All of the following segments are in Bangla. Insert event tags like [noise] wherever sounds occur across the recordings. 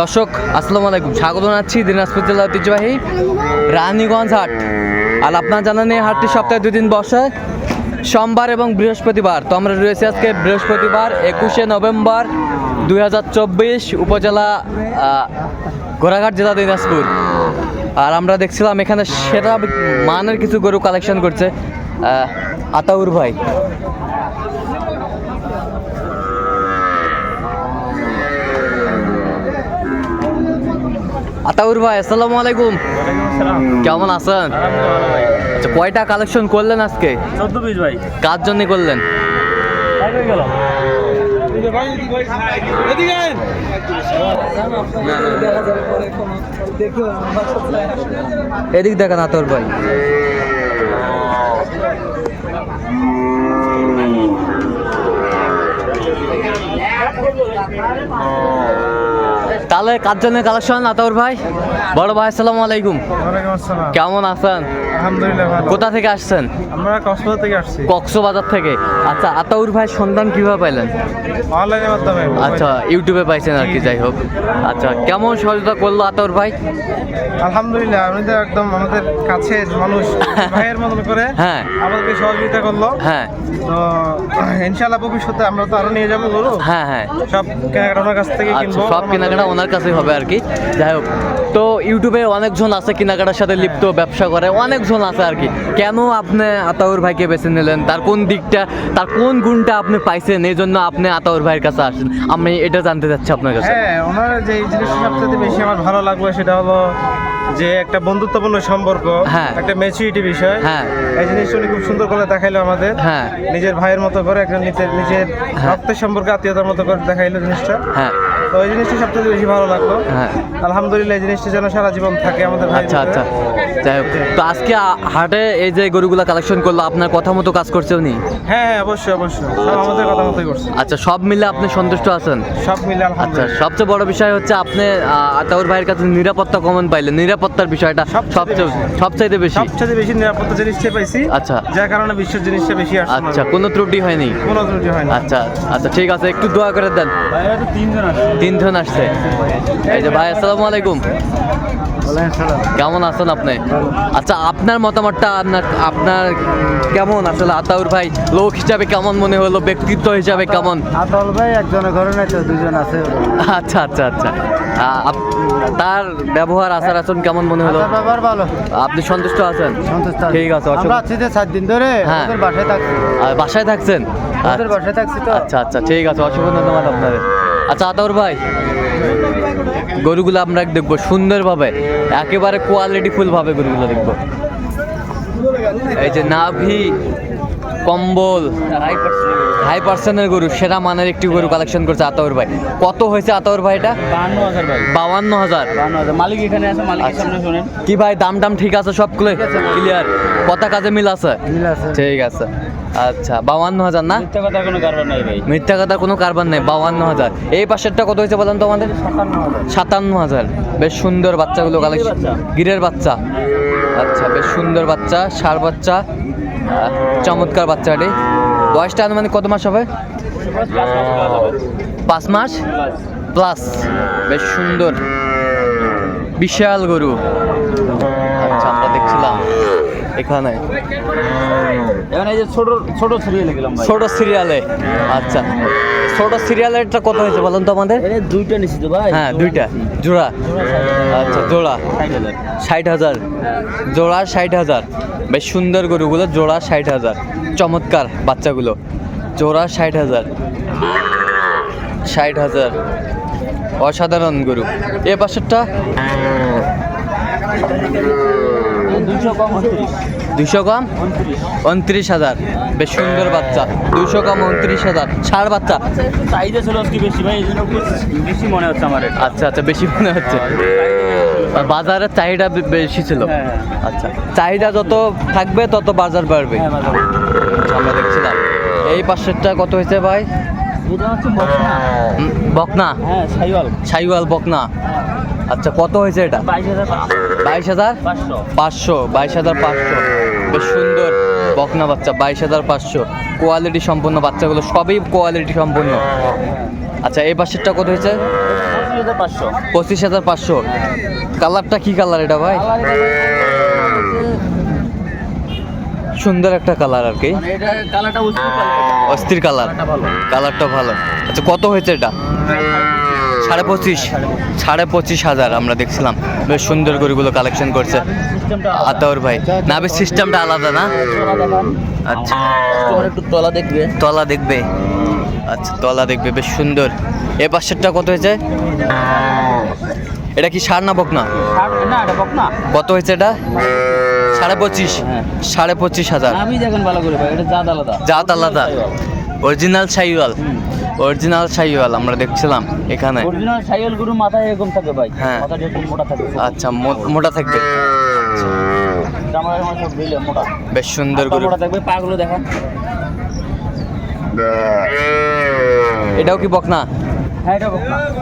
দর্শক, আসসালামু আলাইকুম। স্বাগত জানাচ্ছি দিনাজপুর জেলা ঐতিহ্যবাহী রানীগঞ্জ হাট। আর আপনার জানেন এই হাটটি সপ্তাহে দুই দিন বসে। সোমবার এবং বৃহস্পতিবার। তো আমরা রয়েছি আজকে বৃহস্পতিবার, একুশে নভেম্বর দু হাজার চব্বিশ উপজেলা ঘোড়াঘাট জেলা দিনাজপুর। আর আমরা দেখছিলাম এখানে সেরা মানের কিছু গরু কালেকশন করছে আতাউর ভাই। আতাউর ভাই আসসালামু আলাইকুম। কেমন আছেন? আচ্ছা কয়টা কালেকশন করলেন আজকে? চোদ্দ পিস ভাই। কার জন্য করলেন? এদিক দেখেন আতাউর ভাই। তাহলে কার জন্য কালেকশন আতাউর ভাই। বড় ভাই আসসালামু আলাইকুম। কেমন আছেন? আলহামদুলিল্লাহ ভালো। কোথা থেকে আসছেন? আমরা কক্সবাজার থেকে আসছি। কক্সবাজার থেকে? আচ্ছা আতাউর ভাই সন্ধান কীভাবে পাইলেন? অনলাইনের মাধ্যমে আচ্ছা ইউটিউবে পাইছেন আর কি যাই হোক। আচ্ছা কেমন সহযোগিতা করল আতাউর ভাই? আলহামদুলিল্লাহ তো একদম আমাদের কাছের মানুষ [laughs] ভাইয়ের মতন করে হ্যাঁ। আমাদেরকে সহযোগিতা করল। হ্যাঁ। তো ইনশাআল্লাহ ভবিষ্যতে আমরা তো আরও নিয়ে যাব গরু। হ্যাঁ হ্যাঁ। সব কেনাকাটা ওনার কাছ থেকে আচ্ছা কিনবো সব কেনাকাটা ওনার কাছেই হবে আর কি। যাই হোক তো ইউটিউবে অনেকজন আছে কেনাকাটার সাথে লিপ্ত ব্যবসা করে অনেকজন আছে আর কি। কেন আপনি আতাউর ভাইকে বেছে নিলেন? তার কোন দিকটা তার কোন গুণটা আপনি পাইছেন? এই জন্য আপনি আতাউর ভাইয়ের কাছে আসেন। আমি এটা জানতে চাচ্ছি আপনার কাছে। হ্যাঁ ওনার যে এই জিনিসটা সবচেয়ে বেশি আমার ভালো লাগল সেটা হলো যে একটা বন্ধুত্বপূর্ণ সম্পর্ক হ্যাঁ। একটা ম্যাচুরিটি বিষয়। হ্যাঁ। এই জিনিসটা উনি খুব সুন্দর করে দেখাইলো আমাদের। হ্যাঁ। নিজের ভাইয়ের মতো করে একটা নিজের নিজের। রক্তের সম্পর্কে আত্মীয়তার মতো করে দেখাইলো জিনিসটা। হ্যাঁ। তো এই জিনিসটা সবচেয়ে বেশি ভালো লাগল। হ্যাঁ। আলহামদুলিল্লাহ এই জিনিসটা যেন সারা জীবন থাকে আমাদের আচ্ছা আচ্ছা। যাই হোক তো আজকে হাটে এই যে গরুগুলা কালেকশন করল আপনার কথা মতো কাজ করছে উনি? হ্যাঁ হ্যাঁ অবশ্যই অবশ্যই। সব আমাদের কথা মতোই করছে। আচ্ছা সব মিলে আপনি সন্তুষ্ট আছেন? সব মিলে আচ্ছা সবচেয়ে বড় বিষয় হচ্ছে আপনি আতাউর ভাইয়ের কাছে নিরাপত্তা কমন পাইলেন। নিরাপত্তার বিষয়টা সবচেয়ে সবচেয়ে সবচাইতে বেশি। সবচেয়ে বেশি নিরাপত্তা জিনিসটা পাইছি। আচ্ছা। যার কারণে বিশ্বের জিনিসটা বেশি আসছে আচ্ছা। কোনো ত্রুটি হয়নি? কোনো ত্রুটি হয়নি। আচ্ছা আচ্ছা ঠিক আছে একটু দোয়া করে দেন। তিনজন আসছে। তিনজন আসছে। এই যে ভাই আসসালামু আলাইকুম। কেমন আছেন আপনি? আচ্ছা আপনার মতামতটা আপনার আপনার কেমন? আসলে আতাউর ভাই লোক হিসাবে কেমন মনে হলো? ব্যক্তিত্ব হিসাবে কেমন? আতল ভাই একজনের ঘরে নাই তো দুজন আছে। আচ্ছা আচ্ছা আচ্ছা। তার ব্যবহার আচার আচরণ কেমন মনে হলো? ব্যাপার ভালো। আপনি সন্তুষ্ট আছেন? সন্তুষ্ট ঠিক আছে আমরা আছি যে সাত দিন ধরে হ্যাঁ। বাসায় থাকছি। আর বাসায় থাকছেন? বাসায় থাকছি তো। আচ্ছা আচ্ছা ঠিক আছে অসংখ্য ধন্যবাদ আপনাদের। আচ্ছা আতর ভাই, গরুগুলো আমরা দেখব, সুন্দরভাবে, একেবারে কোয়ালিটি ফুল ভাবে গরুগুলো দেখব। এই যে নাভি কম্বল হাই পার্সেন্টের গরু সেরা মানের একটি গরু কালেকশন করছে আতাউর ভাই। কত হয়েছে আতাউর ভাই এটা? বান্ন হাজার ভাই। বাউান্ন হাজার। মালিক এখানে আছে মালিকের আচ্ছা। সামনে শোনেন। কি ভাই দাম টাম ঠিক আছে সব ক্লিয়ার কথা কাজে মিল আছে? মিল আছে। ঠিক আছে। আচ্ছা বাউান্ন হাজার না? মিথ্যা কথা কোনো কারণ নাই ভাই। মিথ্যা কথার কোনো কারবার নেই বাউান্ন হাজার। এই পাশেরটা কত হয়েছে বলেন তো আমাদের? সাতান্ন হাজার। বেশ সুন্দর বাচ্চাগুলো কালেকশন গিরের বাচ্চা। আচ্ছা বেশ সুন্দর বাচ্চা সার বাচ্চা। চমৎকার বাচ্চাটি। বয়সটা আনুমানিক কত মাস হবে? পাঁচ মাস? প্লাস। বেশ সুন্দর। বিশাল গরু। আচ্ছা আমরা দেখছিলাম। এখানে। এখানে এই যে ছোট ছোট সিরিয়ালে গেলাম ভাই। ছোট সিরিয়ালে আচ্ছা। ছোট সিরিয়ালেরটা কত হয়েছে বলেন তো আমাদের? দুইটা নিছি তো ভাই। হ্যাঁ দুইটা। জোড়া। আচ্ছা জোড়া। ষাট হাজার। জোড়া ষাট হাজার। বেশ সুন্দর গরুগুলো জোড়া ষাট হাজার। চমৎকার বাচ্চাগুলো। জোড়া ষাট হাজার। ষাট হাজার। অসাধারণ গরু। এ পাশেরটা? দুশো কম উনত্রিশ। হাজার। বেশ সুন্দর বাচ্চা। দুশো কম উনত্রিশ হাজার। ছাড় বাচ্চা। চাহিদা ছিল আজকে বেশি ভাই এই জন্য বেশি মনে হচ্ছে আমার আচ্ছা আচ্ছা বেশি মনে হচ্ছে। বাজারের চাহিদা বেশি ছিল। হ্যাঁ। আচ্ছা চাহিদা যত থাকবে তত বাজার বাড়বে। হ্যাঁ। আচ্ছা, আমরা দেখছিলাম। এই পাশেরটা কত হয়েছে ভাই? বকনা। হুম, বকনা? হ্যাঁ সাইওয়াল। সাইওয়াল বকনা। আচ্ছা কত হয়েছে এটা? বাইশ হাজার পাঁচশো। বাইশ হাজার? পাঁচশো। বেশ সুন্দর বকনা বাচ্চা বাইশ হাজার পাঁচশো। কোয়ালিটি সম্পন্ন বাচ্চাগুলো সবই কোয়ালিটি সম্পন্ন। আচ্ছা এই পাশেরটা কত হয়েছে? পাঁচশো হাজার পাঁচশো। কালারটা কি কালার এটা ভাই? সুন্দর একটা কালার আর কি। মানে অস্থির কালার। কালারটা ভালো। আচ্ছা কত হয়েছে এটা? সাড়ে পঁচিশ সাড়ে পঁচিশ হাজার আমরা দেখছিলাম। বেশ সুন্দর গরুগুলো কালেকশন করছে আতাউর ভাই। নাবির সিস্টেমটা আলাদা না? আচ্ছা। একটু তলা দেখবে। তলা দেখবে আচ্ছা তলা দেখবে বেশ সুন্দর। এ পাশেরটা কত হয়েছে? এটা কি সার না বকনা? না বক না কত হয়েছে এটা? সাড়ে পঁচিশ। সাড়ে পঁচিশ হাজার। আমি দেখেন ভালো করে ভাই এটা জাত আলাদা। জাত আলাদা। অরিজিনাল সাইওয়াল। অরিজিনাল সাইওয়াল আমরা দেখছিলাম এখানে। অরিজিনাল সাইকেল গরু মাথায় এরকম থাকে ভাই। হ্যাঁ। মাথাটা একটু মোটা থাকে। আচ্ছা মোটা থাকবে। মোটা। বেশ সুন্দর গরু। মোটা থাকবে পাগুলো দেখান। এটাও কি বকনা? বক না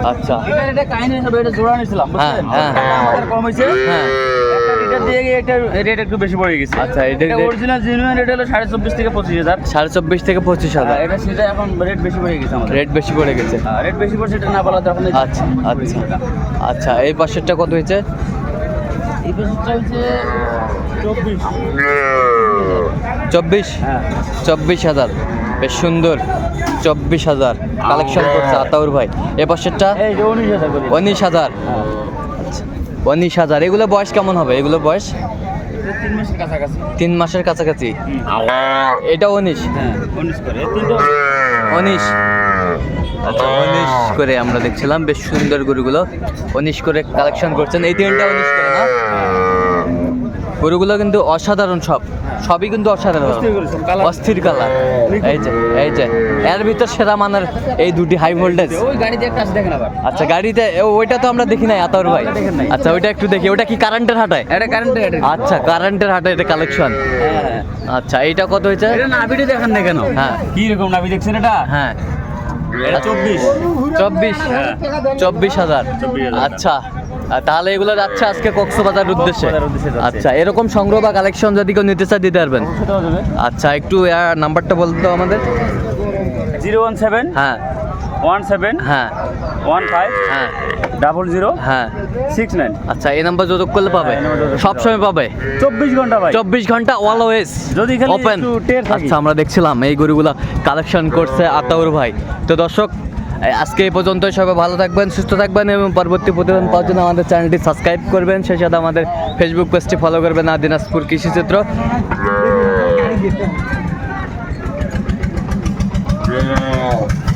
আচ্ছা। এটা এটা কাহিনী হিসাবে এটা জোড়া নিয়েছিলাম বুঝছেন? হ্যাঁ, হ্যাঁ। আমাদের কম হয়েছে। হ্যাঁ। দিয়ে এটা রেট একটু বেশি পড়ে গেছে। আচ্ছা, এটার এটা rate- অরিজিনাল জেনুইন রেট হলো সাড়ে চব্বিশ থেকে পঁচিশ হাজার। সাড়ে চব্বিশ থেকে পঁচিশ হাজার। এটা সেটা এখন রেট বেশি পড়ে গেছে আমাদের। রেট বেশি পড়ে গেছে। রেট বেশি পড়ছে এটা না বলা তখন আচ্ছা আচ্ছা। আচ্ছা এই পাশেরটা কত হয়েছে? এই হচ্ছে চব্বিশ। চব্বিশ? হ্যাঁ। চব্বিশ হাজার। বেশ সুন্দর। চব্বিশ হাজার কালেকশন করছে আতাউর ভাই। এ পাশেরটা উনিশ হাজার করে উনিশ হাজার। এগুলো বয়স কেমন হবে? এগুলো বয়স? তিন মাসের কাছাকাছি। এটা উনিশ। হ্যাঁ উনিশ। আচ্ছা উনিশ করে আমরা দেখছিলাম। বেশ সুন্দর গরুগুলো উনিশ করে কালেকশন করছেন। এই তিনটা উনিশ করে না? গরুগুলো কিন্তু অসাধারণ সব। সবই কিন্তু অসাধারণ। অস্থির কালার এই যে এই যে। এর ভিতর সেরা মানের এই দুটি হাই ভোল্টেজ আচ্ছা গাড়িতে ওইটা তো আমরা দেখি নাই আতাউর ভাই। আচ্ছা ওইটা একটু দেখি। ওটা কি কারেন্টের হাটায়? এটা কারেন্ট এটা আচ্ছা কারেন্টের হাটে এটা কালেকশন হ্যাঁ। আচ্ছা এইটা কত হয়েছে? এটা নাভিটা দেখেন না কেন? হ্যাঁ। কি রকম নাভি দেখছেন এটা? হ্যাঁ। চব্বিশ। চব্বিশ। হ্যাঁ। চব্বিশ হাজার। আচ্ছা। তাহলে এগুলো যাচ্ছে আজকে কক্সবাজার উদ্দেশ্যে। আচ্ছা এরকম সংগ্রহ বা কালেকশন যদি কেউ নিতে চায় দিতে পারবেন। আচ্ছা একটু নাম্বারটা বলতে আমাদের? জিরো ওয়ান সেভেন হ্যাঁ। ওয়ান সেভেন হ্যাঁ। ওয়ান ফাইভ হ্যাঁ। ডাবল জিরো হ্যাঁ। Six nine. আচ্ছা এই নাম্বার যোগাযোগ করলে পাবে? হ্যাঁ, এই নাম্বার যোগাযোগ সব সময় পাবে। চব্বিশ ঘণ্টা ভাই। চব্বিশ ঘণ্টা অলওয়েজ যদি ওপেন আচ্ছা আমরা দেখছিলাম এই গরুগুলা কালেকশন করছে আতাউর ভাই। তো দর্শক আজকে এই পর্যন্ত সবাই ভালো থাকবেন, সুস্থ থাকবেন এবং পরবর্তী প্রতিদিন পাওয়ার জন্য আমাদের চ্যানেলটি সাবস্ক্রাইব করবেন সেই সাথে আমাদের ফেসবুক পেজটি ফলো করবেন আর দিনাজপুর কৃষিচিত্র Yeah.